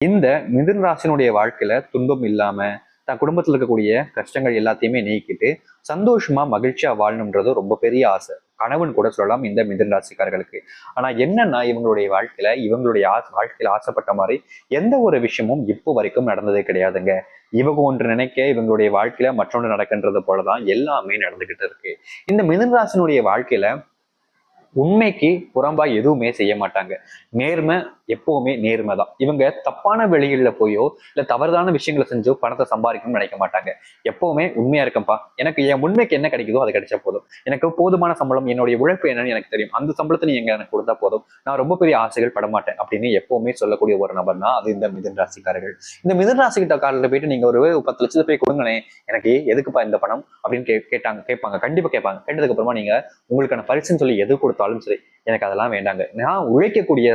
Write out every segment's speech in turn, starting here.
இந்த மிதுன் ராசினுடைய வாழ்க்கையில துன்பம் இல்லாம தன் குடும்பத்துல இருக்கக்கூடிய கஷ்டங்கள் எல்லாத்தையுமே நீக்கிட்டு சந்தோஷமா மகிழ்ச்சியா வாழணுன்றது ரொம்ப பெரிய ஆசை. கணவன் கூட சொல்லலாம் இந்த மிதன் ராசிக்காரர்களுக்கு. ஆனா என்னன்னா இவங்களுடைய வாழ்க்கையில இவங்களுடைய ஆசை வாழ்க்கையில ஆசைப்பட்ட மாதிரி எந்த ஒரு விஷயமும் இப்போ வரைக்கும் நடந்ததே கிடையாதுங்க. இவங்க ஒன்று நினைக்க இவங்களுடைய வாழ்க்கையில மற்றொன்று நடக்கின்றது போலதான் எல்லாமே நடந்துகிட்டு இருக்கு. இந்த மிதன் ராசினுடைய வாழ்க்கையில உண்மைக்கு புறம்பா எதுவுமே செய்ய மாட்டாங்க. நேர்மை எப்பவுமே நேர்மை தான் இவங்க தப்பான வெளியில போயோ இல்ல தவறுதான விஷயங்களை செஞ்சோ பணத்தை சம்பாதிக்கணும்னு நினைக்க மாட்டாங்க. எப்பவுமே உண்மையா இருக்கேன்ப்பா. எனக்கு என் உண்மைக்கு என்ன கிடைக்குதோ அது கிடைச்சா போதும். எனக்கு போதுமான சம்பளம் என்னுடைய உழைப்பு என்னன்னு எனக்கு தெரியும். அந்த சம்பளத்தை நீ எங்க எனக்கு கொடுத்தா போதும்? நான் ரொம்ப பெரிய ஆசைகள் பட மாட்டேன் அப்படின்னு எப்பவுமே சொல்லக்கூடிய ஒரு நபர்னா அது இந்த மிதன் ராசிக்காரர்கள். இந்த மிதன் ராசிக்கிட்ட காலில் போயிட்டு நீங்க ஒரு பத்து லட்சத்தை போய் கொடுங்களேன். எனக்கு எதுக்குப்பா இந்த பணம்? அப்படின்னு கே கேட்டாங்க கேட்பாங்க கண்டிப்பா கேட்பாங்க. கேட்டதுக்கு அப்புறமா நீங்க உங்களுக்கான பரிசுன்னு சொல்லி எது கொடுத்தாலும் சரி எனக்கு அதெல்லாம் வேண்டாங்க. நான் உழைக்கக்கூடிய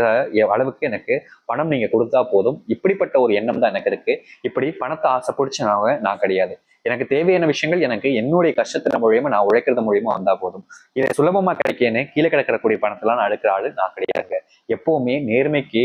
அளவுக்கு அளவுக்கு எனக்கு பணம் நீங்க கொடுத்தா போதும். இப்படிப்பட்ட ஒரு எண்ணம் தான் எனக்கு இருக்கு. இப்படி பணத்தை ஆசை பிடிச்சவங்க நான் கிடையாது. எனக்கு தேவையான விஷயங்கள் எனக்கு என்னுடைய கஷ்டத்தின் மூலியமா நான் உழைக்கிறது மூலியமா வந்தா போதும். இதை சுலபமா கிடைக்கேன்னு கீழே கிடக்கக்கூடிய பணத்தெல்லாம் நான் எடுக்கிற ஆளு நான் கிடையாதுங்க. எப்பவுமே நேர்மைக்கு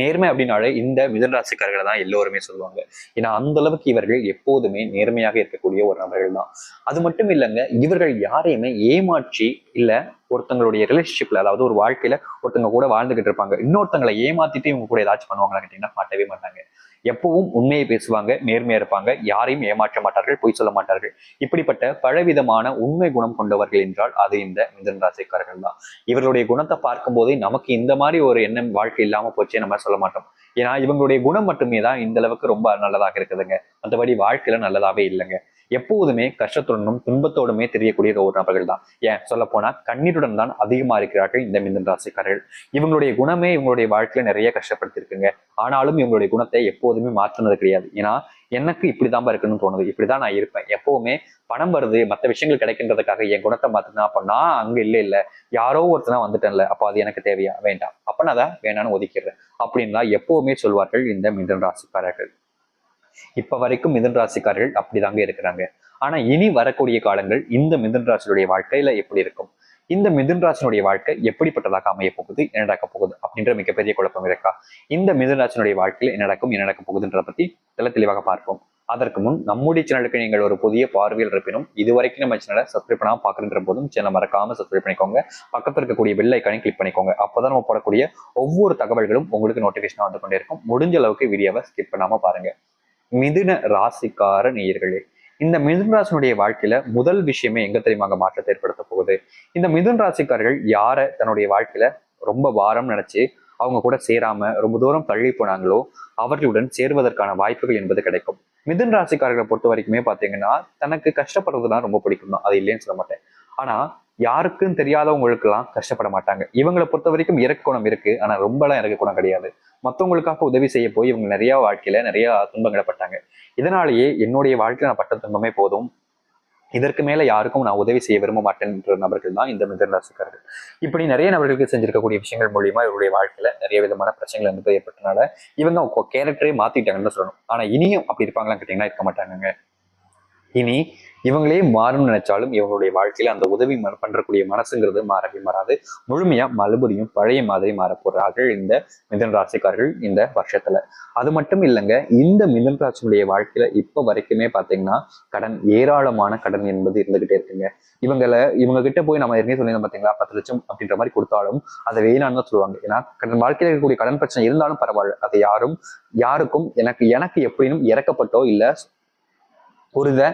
நேர்மை அப்படின்னாலே இந்த மிதன்ராசிக்காரர்களை தான் எல்லோருமே சொல்லுவாங்க. ஏன்னா அந்த அளவுக்கு இவர்கள் எப்போதுமே நேர்மையாக இருக்கக்கூடிய ஒரு நபர்கள் தான். அது மட்டும் இல்லைங்க இவர்கள் யாரையுமே ஏமாற்றி இல்ல ஒருத்தங்களுடைய ரிலேஷன்ஷிப்ல அதாவது ஒரு வாழ்க்கையில ஒருத்தங்க கூட வாழ்ந்துகிட்டு இருப்பாங்க. இன்னொருத்தங்களை ஏமாத்திட்டு இவங்க கூட ஏதாச்சும் பண்ணுவாங்களா கேட்டீங்கன்னா மாட்டவே மாட்டாங்க. எப்பவும் உண்மையை பேசுவாங்க நேர்மையா இருப்பாங்க. யாரையும் ஏமாற்ற மாட்டார்கள் பொய் சொல்ல மாட்டார்கள். இப்படிப்பட்ட பலவிதமான உண்மை குணம் கொண்டவர்கள் என்றால் அது இந்த மிதன் ராசிக்காரர்கள் தான். இவர்களுடைய குணத்தை பார்க்கும் போதே நமக்கு இந்த மாதிரி ஒரு எண்ணம் வாழ்க்கை இல்லாம போச்சே நம்ம சொல்ல மாட்டோம். ஏன்னா இவங்களுடைய குணம் மட்டுமே தான் இந்த அளவுக்கு ரொம்ப நல்லதாக இருக்குதுங்க. மற்றபடி வாழ்க்கையில நல்லதாவே இல்லைங்க. எப்போதுமே கஷ்டத்துடனும் துன்பத்தோடுமே தெரியக்கூடிய ஒரு நபர்கள் தான். ஏன்? சொல்ல போனா கண்ணீருடன் தான் அதிகமா இருக்கிறார்கள் இந்த மிதன் ராசிக்காரர்கள். இவங்களுடைய குணமே இவங்களுடைய வாழ்க்கையில நிறைய கஷ்டப்படுத்திருக்குங்க. ஆனாலும் இவங்களுடைய குணத்தை எப்போதுமே மாற்றினது கிடையாது. ஏன்னா எனக்கு இப்படிதான் இருக்கணும்னு தோணுது. இப்படிதான் நான் இருப்பேன். எப்பவுமே பணம் வருது மற்ற விஷயங்கள் கிடைக்கின்றதுக்காக என் குணத்தை மாத்தினா அப்ப நான் அங்க இல்ல இல்ல. யாரோ ஒருத்தனா வந்துட்டேன்ல. அப்ப அது எனக்கு தேவையா? வேண்டாம். அப்ப நான் அதை வேணான்னு ஒதுக்கிடுறேன். அப்படின்னு தான் எப்பவுமே சொல்வார்கள் இந்த மிதன் ராசிக்காரர்கள். இப்ப வரைக்கும் மிதன் ராசிக்காரர்கள் அப்படிதாங்க இருக்கிறாங்க. ஆனா இனி வரக்கூடிய காலங்கள் இந்த மிதன் ராசியுடைய வாழ்க்கையில எப்படி இருக்கும்? இந்த மிதுன் ராசினுடைய வாழ்க்கை எப்படிப்பட்டதாக அமைய போகுது? என்ன நடக்க போகுது? அப்படின்ற மிகப்பெரிய குழப்பம் இருக்கா? இந்த மிதுன் ராசினுடைய வாழ்க்கையில் என்ன நடக்கும்? என்ன நடக்க போகுதுன்றத பத்தி தெல தெளிவாக பார்ப்போம். அதற்கு முன் நம்முடைய சேனலுக்கு நீங்கள் ஒரு புதிய பார்வையில் இருப்பினும் இதுவரைக்கும் நம்ம சேனலை சப்ஸ்கிரைப் பண்ணாமல் பார்க்குற போதும் சேனல் மறக்காம சப்ஸ்கிரைப் பண்ணிக்கோங்க. பக்கத்தில் இருக்கக்கூடிய பெல் ஐக்கானே கிளிக் பண்ணிக்கோங்க. அப்பதான் நம்ம போடக்கூடிய ஒவ்வொரு தகவல்களும் உங்களுக்கு நோட்டிபிகேஷன் வந்து கொண்டே இருக்கும். முடிஞ்ச அளவுக்கு வீடியோவை ஸ்கிப் பண்ணாம பாருங்க. மிதுன ராசிக்கார நேயர்களே இந்த மிதுன் ராசினுடைய வாழ்க்கையில முதல் விஷயமே எங்க தெரியுமாங்க மாற்றத்தை ஏற்படுத்த போகுது. இந்த மிதுன் ராசிக்காரர்கள் யாரை தன்னுடைய வாழ்க்கையில ரொம்ப வாரம் நினைச்சு அவங்க கூட சேராம ரொம்ப தூரம் தள்ளி போனாங்களோ அவர்களுடன் சேர்வதற்கான வாய்ப்புகள் என்பது கிடைக்கும். மிதுன் ராசிக்காரர்களை பொறுத்த வரைக்குமே பாத்தீங்கன்னா தனக்கு கஷ்டப்படுறதுனா ரொம்ப பிடிக்கும் தான் அது இல்லைன்னு சொல்ல மாட்டேன். ஆனா யாருக்கும் தெரியாதவங்களுக்கெல்லாம் கஷ்டப்பட மாட்டாங்க. இவங்களை பொறுத்த வரைக்கும் இறக்குணம் இருக்கு. ஆனா ரொம்பலாம் இறக்கக்குணம் கிடையாது. மற்றவங்களுக்காக உதவி செய்ய போய் இவங்க நிறைய வாழ்க்கையில நிறைய துன்பங்களை பட்டாங்க. இதனாலேயே என்னுடைய வாழ்க்கையில நான் பட்ட துன்பமே போதும். இதற்கு மேல யாருக்கும் நான் உதவி செய்ய விரும்ப மாட்டேன்ற நபர்கள் தான் இந்த மிதன் ராசிக்காரர்கள். இப்படி நிறைய நபர்களுக்கு செஞ்சிருக்கக்கூடிய விஷயங்கள் மூலியமா இவருடைய வாழ்க்கையில நிறைய விதமான பிரச்சனைகள் வந்து ஏற்பட்டனால இவங்க கேரக்டரே மாத்திட்டாங்கன்னு சொல்லணும். ஆனா இனியும் அப்படி இருப்பாங்களான்னு கேட்டீங்கன்னா இருக்க மாட்டாங்க இனி இவங்களே மாறணும்னு நினைச்சாலும் இவங்களுடைய வாழ்க்கையில அந்த உதவி ம- பண்றக்கூடிய மனசுங்கிறது மாறவே மாறாது. முழுமையா மறுபடியும் பழைய மாதிரி மாற போறார்கள் இந்த மிதன் ராசிக்காரர்கள் இந்த வருஷத்துல. அது மட்டும் இல்லைங்க இந்த மிதன் ராசினுடைய வாழ்க்கையில இப்ப வரைக்குமே பாத்தீங்கன்னா கடன் ஏராளமான கடன் என்பது இருந்துகிட்டே இருக்குங்க. இவங்களை இவங்க கிட்ட போய் நம்ம ஏற்கனவே சொல்லியிருந்தோம் பாத்தீங்களா பத்து லட்சம் அப்படின்ற மாதிரி கொடுத்தாலும் அதை வேணான்னு தான் சொல்லுவாங்க. ஏன்னா கடன் வாழ்க்கையில இருக்கக்கூடிய கடன் பிரச்சனை இருந்தாலும் பரவாயில்ல. அதை யாரும் யாருக்கும் எனக்கு எனக்கு எப்படினும் இறக்கப்பட்டோ இல்ல ஒரு இதை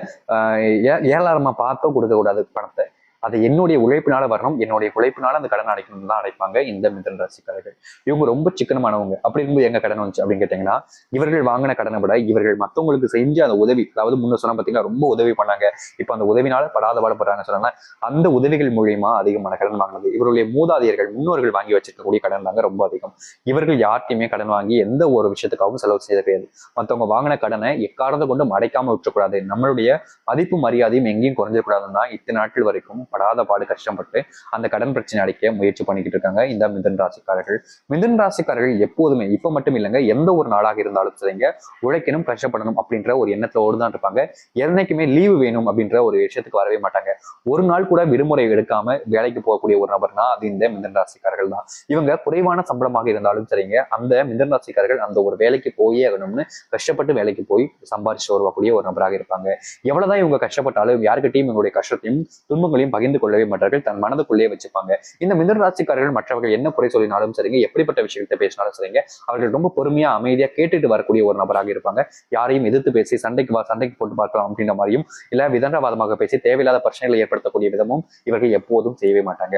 ஏ- ஏழாயிரமா பார்த்தோ கொடுக்க கூடாது பணத்தை. அது என்னுடைய உழைப்பினால வரணும் என்னுடைய உழைப்பினால அந்த கடன் அடைக்கணும் தான் அடைப்பாங்க இந்த மிதன் ராசிக்காரர்கள். இவங்க ரொம்ப சிக்கனமானவங்க. அப்படி இருக்கும்போது எங்க கடன் வந்துச்சு அப்படின்னு கேட்டீங்கன்னா இவர்கள் வாங்கின கடனை விட இவர்கள் மத்தவங்களுக்கு செஞ்ச அந்த உதவி அதாவது முன்ன சொன்னா பாத்தீங்கன்னா ரொம்ப உதவி பண்ணாங்க. இப்ப அந்த உதவினால படாத பாடுபடுறாங்க சொன்னா அந்த உதவிகள் மூலியமா அதிகமான கடன் வாங்கினது. இவருடைய மூதாதையர்கள் முன்னோர்கள் வாங்கி வச்சிருக்கக்கூடிய கடன் தாங்க ரொம்ப அதிகம். இவர்கள் யார்ட்டையுமே கடன் வாங்கி எந்த ஒரு விஷயத்துக்காகவும் செலவு செய்ய கிடையாது மத்தவங்க வாங்கின கடனை எக்காரணத்தை கொண்டு அடைக்காம விட்டுறக்கூடாது. நம்மளுடைய மதிப்பு மரியாதையும் எங்கேயும் குறைஞ்சிடக்கூடாதுன்னு தான் இத்தனை நாட்கள் வரைக்கும் படாத பாடு கஷ்டப்பட்டு அந்த கடன் பிரச்சனை அடைக்க முயற்சி பண்ணிக்கிட்டு இருக்காங்க. இந்த மிதன் ராசிக்காரர்கள். மிதன் ராசிக்காரர்கள் எப்போதுமே இப்போ மட்டும் இல்லைங்க எந்த ஒரு நாளாக இருந்தாலும் சரிங்க உழைக்கணும் கஷ்டப்படணும் அப்படின்ற ஒரு எண்ணத்தோடு தான் இருப்பாங்க. என்னைக்குமே லீவு வேணும் அப்படின்ற ஒரு விஷயத்துக்கு வரவே மாட்டாங்க. ஒரு நாள் கூட விடுமுறை எடுக்காம வேலைக்கு போகக்கூடிய ஒரு நபர்னா அது இந்த மிதன் ராசிக்காரர்கள் தான். இவங்க குறைவான சம்பளமாக இருந்தாலும் சரிங்க அந்த மிதன் ராசிக்காரர்கள் அந்த ஒரு வேலைக்கு போயே ஆகணும்னு கஷ்டப்பட்டு வேலைக்கு போய் சம்பாரிச்சு வருவக்கூடிய ஒரு நபராக இருப்பாங்க. எவ்வளவுதான் இவங்க கஷ்டப்பட்டாலும் யாருக்கிட்டையும் இவங்களுடைய கஷ்டத்தையும் துன்பங்களையும் பகிர்ந்து கொள்ளவே மாட்டார்கள் தன் மனதுக்குள்ளேயே வச்சுப்பாங்க. இந்த மிதன் ராசிக்காரர்கள் மற்றவர்கள் என்ன குறை சொல்லினாலும் சரிங்க எப்படிப்பட்ட விஷயத்தை பேசினாலும் சரிங்க அவர்கள் ரொம்ப பொறுமையா அமைதியா கேட்டுட்டு வரக்கூடிய ஒரு நபராக இருப்பாங்க. யாரையும் எதிர்த்து பேசி சண்டைக்கு வா சண்டைக்கு போட்டு பார்க்கலாம் அப்படின்ற மாதிரியும் இல்ல விதண்டவாதமாக பேசி தேவையில்லாத பிரச்சனைகளை ஏற்படுத்தக்கூடிய விதமும் இவர்கள் எப்போதும் செய்யவே மாட்டாங்க.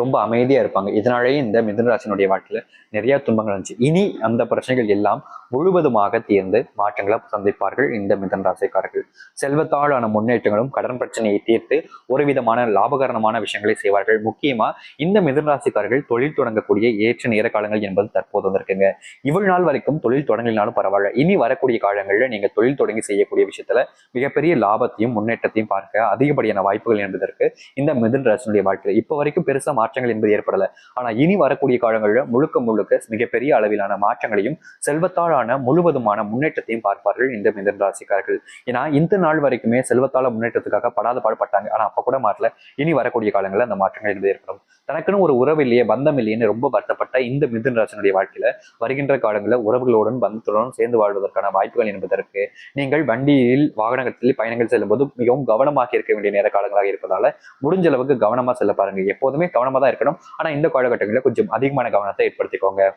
ரொம்ப அமைதியா இருப்பாங்க. இதனாலேயே இந்த மிதனராசினுடைய வாழ்க்கையில் நிறையா நிறைய துன்பங்கள் இருந்துச்சு. இனி அந்த பிரச்சனைகள் எல்லாம் முழுவதுமாக தீர்ந்து மாற்றங்களை சந்திப்பார்கள் இந்த மிதன் ராசிக்காரர்கள். செல்வத்தாலான முன்னேற்றங்களும் கடன் பிரச்சனையை தீர்த்து ஒரு விதமான லாபகரணமான விஷயங்களை செய்வார்கள். முக்கியமா இந்த மிதனராசிக்காரர்கள் தொழில் தொடங்கக்கூடிய ஏற்ற நேர காலங்கள் என்பது தற்போது வந்திருக்குங்க. இவ்வளவு நாள் வரைக்கும் தொழில் தொடங்கினாலும் பரவாயில்ல. இனி வரக்கூடிய காலங்களில் நீங்க தொழில் தொடங்கி செய்யக்கூடிய விஷயத்துல மிகப்பெரிய லாபத்தையும் முன்னேற்றத்தையும் பார்க்க அதிகப்படியான வாய்ப்புகள் என்பதற்கு இந்த மிதன் ராசினுடைய வாழ்க்கையில். இப்போ வரைக்கும் பெருசா மாற்றங்கள் என்பது ஏற்படல. ஆனா இனி வரக்கூடிய காலங்களில் முழுக்க முழுக்க மிகப்பெரிய அளவிலான மாற்றங்களையும் செல்வத்தாலான முழுவதுமான முன்னேற்றத்தையும் பார்ப்பார்கள் இந்த மிதன் ராசிக்காரர்கள். ஏன்னா இந்த நாள் வரைக்குமே செல்வத்தால முன்னேற்றத்துக்காக படாத பாடுபட்டாங்க. ஆனா அப்ப கூட மாறல. இனி வரக்கூடிய காலங்களில் அந்த மாற்றங்கள் என்பது ஏற்படும். தனக்குன்னு ஒரு உறவு இல்லையே பந்தம் இல்லையேன்னு ரொம்ப வருத்தப்பட்ட இந்த மிதுன் ராசினுடைய வாழ்க்கையில வருகின்ற காலங்களில் உறவுகளுடன் பந்தத்துடன் சேர்ந்து வாழ்வதற்கான வாய்ப்புகள் என்பதற்கு நீங்கள் வண்டியில் வாகனத்தில் பயணங்கள் செல்லும்போது மிகவும் கவனமாக இருக்க வேண்டிய நேர காலங்களாக இருப்பதால முடிஞ்ச அளவுக்கு கவனமா செல்ல பாருங்க. எப்போதுமே கவனம் தான் இருக்கணும். ஆனா இந்த காலகட்டங்களில் கொஞ்சம் அதிகமான கவனத்தை ஏற்படுத்திக்கோங்க.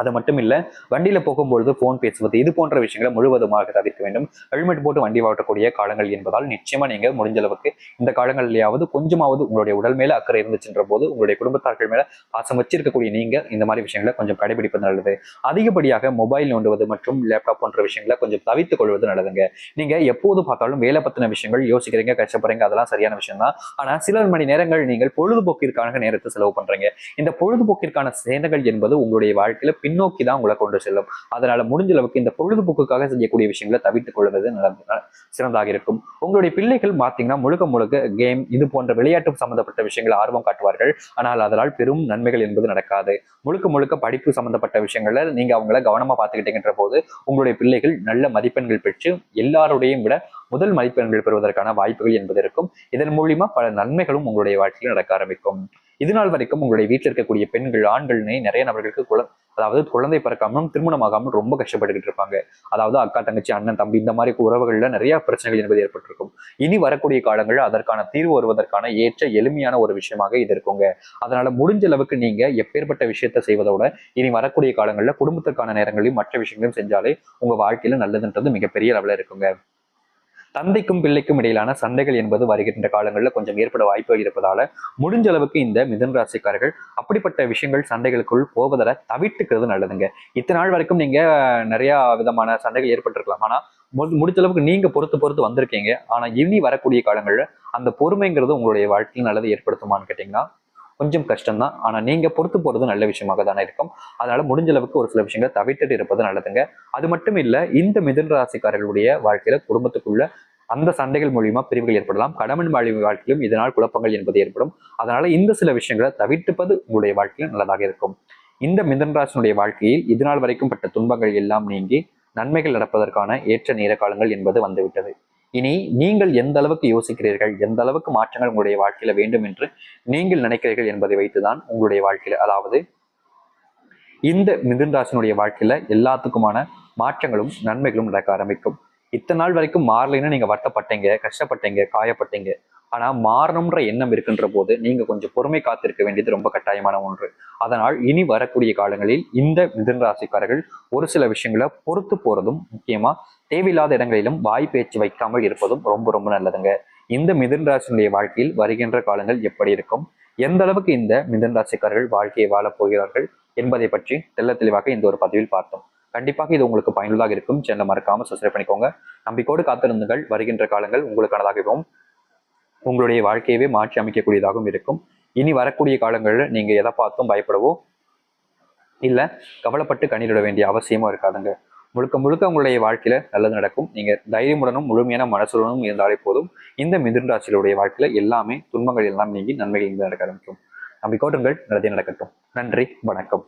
அது மட்டும் இல்லை வண்டியில் போகும்பொழுது ஃபோன் பேசுவது இது போன்ற விஷயங்களை முழுவதுமாக தவிர்க்க வேண்டும். ஹெல்மெட் போட்டு வண்டி ஓட்டக்கூடிய காலங்கள் என்பதால் நிச்சயமாக நீங்கள் முடிஞ்ச அளவுக்கு இந்த காலங்களிலேயாவது கொஞ்சமாவது உங்களுடைய உடல் மேலே அக்கறை இருந்துச்சுன்ற போது உங்களுடைய குடும்பத்தார்கள் மேலே பாசம் வச்சிருக்கக்கூடிய நீங்கள் இந்த மாதிரி விஷயங்களை கொஞ்சம் கடைபிடிப்பது நல்லது. அதிகப்படியாக மொபைல் நோண்டுவது மற்றும் லேப்டாப் போன்ற விஷயங்களை கொஞ்சம் தவித்துக் கொள்வது நல்லதுங்க. நீங்கள் எப்போது பார்த்தாலும் வேலை பற்றின விஷயங்கள் யோசிக்கிறீங்க கஷ்டப்படுறீங்க அதெல்லாம் சரியான விஷயம் தான். ஆனால் சில மணி நேரங்கள் நீங்கள் பொழுதுபோக்கிற்கான நேரத்தை செலவு பண்ணுறீங்க இந்த பொழுதுபோக்கிற்கான சேனங்கள் என்பது உங்களுடைய வாழ்க்கையில் பின்னோக்கி தான் உங்களை கொண்டு செல்லும். அதனால முடிஞ்ச அளவுக்கு இந்த பொழுதுபோக்குக்காக செய்யக்கூடிய விஷயங்களை தவிர்த்துக் கொள்வது நல்லது சிறந்தாக இருக்கும். உங்களுடைய பிள்ளைகள் பார்த்தீங்கன்னா முழுக்க முழுக்க கேம் இது போன்ற விளையாட்டு சம்பந்தப்பட்ட விஷயங்களை ஆர்வம் காட்டுவார்கள். ஆனால் அதனால் பெரும் நன்மைகள் என்பது நடக்காது. முழுக்க முழுக்க படிப்பு சம்பந்தப்பட்ட விஷயங்கள்ல நீங்க அவங்கள கவனமா பார்த்துக்கிட்டீங்கன்ற போது உங்களுடைய பிள்ளைகள் நல்ல மதிப்பெண்கள் பெற்று எல்லாருடையும் விட முதல் மதிப்பெண்கள் பெறுவதற்கான வாய்ப்புகள் என்பது இருக்கும். இதன் மூலியமா பல நன்மைகளும் உங்களுடைய வாழ்க்கையில் நடக்க ஆரம்பிக்கும். இது நாள் வரைக்கும் உங்களுடைய வீட்டில் இருக்கக்கூடிய பெண்கள் ஆண்கள்னே நிறைய நபர்களுக்கு குழ அதாவது குழந்தை பிறக்காமலும் திருமணமாகாமல் ரொம்ப கஷ்டப்பட்டுக்கிட்டு இருப்பாங்க. அதாவது அக்கா தங்கச்சி அண்ணன் தம்பி இந்த மாதிரி உறவுகள்ல நிறைய பிரச்சனைகள் என்பது ஏற்பட்டிருக்கும். இனி வரக்கூடிய காலங்களில் அதற்கான தீர்வு வருவதற்கான ஏற்ற எளிமையான ஒரு விஷயமாக இது இருக்குங்க. அதனால முடிஞ்ச அளவுக்கு நீங்க எப்பேற்பட்ட விஷயத்த செய்வதோட இனி வரக்கூடிய காலங்களில் குடும்பத்திற்கான நேரங்களையும் மற்ற விஷயங்களையும் செஞ்சாலே உங்க வாழ்க்கையில நல்லதுன்றது மிகப்பெரிய அளவில் இருக்குங்க. தந்தைக்கும் பிள்ளைக்கும் இடையிலான சண்டைகள் என்பது வருகின்ற காலங்களில் கொஞ்சம் ஏற்பட வாய்ப்புகள் இருப்பதால முடிஞ்ச அளவுக்கு இந்த மிதன் ராசிக்காரர்கள் அப்படிப்பட்ட விஷயங்கள் சண்டைகளுக்குள் போவதில் தவிர்த்துக்கிறது நல்லதுங்க. இத்தனை நாள் வரைக்கும் நீங்க நிறைய விதமான சண்டைகள் ஏற்பட்டிருக்கலாம். ஆனா முடிஞ்ச அளவுக்கு நீங்க பொறுத்து பொறுத்து வந்திருக்கீங்க. ஆனா இனி வரக்கூடிய காலங்களில் அந்த பொறுமைங்கிறது உங்களுடைய வாழ்க்கையில் நல்லது ஏற்படுத்துமான்னு கேட்டீங்கன்னா கொஞ்சம் கஷ்டம்தான். ஆனா நீங்க பொறுத்து போறது நல்ல விஷயமாக தானே இருக்கும். அதனால முடிஞ்ச அளவுக்கு ஒரு சில விஷயங்களை தவிர்த்துட்டு இருப்பது நல்லதுங்க. அது மட்டும் இல்லை இந்த மிதன் ராசிக்காரர்களுடைய வாழ்க்கையில குடும்பத்துக்குள்ள அந்த சண்டைகள் மூலியமா பிரிவுகள் ஏற்படலாம். கடமன் வாழ்வு வாழ்க்கையிலும் இதனால் குழப்பங்கள் என்பது ஏற்படும். அதனால இந்த சில விஷயங்களை தவிர்த்துப்பது உங்களுடைய வாழ்க்கையில் நல்லதாக இருக்கும். இந்த மிதன்ராசனுடைய வாழ்க்கையில் இதுநாள் வரைக்கும் பட்ட துன்பங்கள் எல்லாம் நீங்கி நன்மைகள் நடப்பதற்கான ஏற்ற நேர காலங்கள் என்பது வந்துவிட்டது. இனி நீங்கள் எந்த அளவுக்கு யோசிக்கிறீர்கள்? எந்த அளவுக்கு மாற்றங்கள் உங்களுடைய வாழ்க்கையில வேண்டும் என்று நீங்கள் நினைக்கிறீர்கள் என்பதை வைத்துதான் உங்களுடைய வாழ்க்கையில அதாவது இந்த மிதுன் ராசினுடைய வாழ்க்கையில எல்லாத்துக்குமான மாற்றங்களும் நன்மைகளும் நடக்க ஆரம்பிக்கும். இத்தனை நாள் வரைக்கும் மாறலைன்னு நீங்க வருத்தப்பட்டீங்க கஷ்டப்பட்டீங்க காயப்பட்டீங்க. ஆனால் மாறணும்ன்ற எண்ணம் இருக்கின்ற போது நீங்க கொஞ்சம் பொறுமை காத்திருக்க வேண்டியது ரொம்ப கட்டாயமான ஒன்று. அதனால் இனி வரக்கூடிய காலங்களில் இந்த மிதன் ராசிக்காரர்கள் ஒரு சில விஷயங்களை பொறுத்து போறதும் முக்கியமா தேவையில்லாத இடங்களிலும் வாய் பேச்சு வைக்காமல் இருப்பதும் ரொம்ப ரொம்ப நல்லதுங்க. இந்த மிதன் ராசினுடைய வாழ்க்கையில் வருகின்ற காலங்கள் எப்படி இருக்கும்? எந்த அளவுக்கு இந்த மிதன் ராசிக்காரர்கள் வாழ்க்கையை வாழப் போகிறார்கள் என்பதை பற்றி தெள்ள தெளிவாக இந்த ஒரு பதிவில் பார்த்தோம். கண்டிப்பாக இது உங்களுக்கு பயனுள்ளதாக இருக்கும். சேனலை மறக்காம சப்ஸ்கிரைப் பண்ணிக்கோங்க. நம்பிக்கோடு காத்திருந்துங்கள். வருகின்ற காலங்கள் உங்களுக்கானதாகவும் உங்களுடைய வாழ்க்கையவே மாற்றி அமைக்கக்கூடியதாகவும் இருக்கும். இனி வரக்கூடிய காலங்களில் நீங்கள் எதை பார்த்தும் பயப்படவோ இல்லை கவலைப்பட்டு கண்ணீரிட வேண்டிய அவசியமும் இருக்காதுங்க. முழுக்க முழுக்க உங்களுடைய வாழ்க்கையில நல்லது நடக்கும். நீங்க தைரியமுடனும் முழுமையான மனசுடனும் இருந்தாலே போதும். இந்த மிதுன ராசிகளுடைய வாழ்க்கையில எல்லாமே துன்பங்கள் எல்லாம் நீங்கி நன்மைகள் இருந்து நடக்க ஆரம்பிக்கும். நம்பிக்கோட்டுங்கள் நல்லதே நடக்கட்டும். நன்றி வணக்கம்.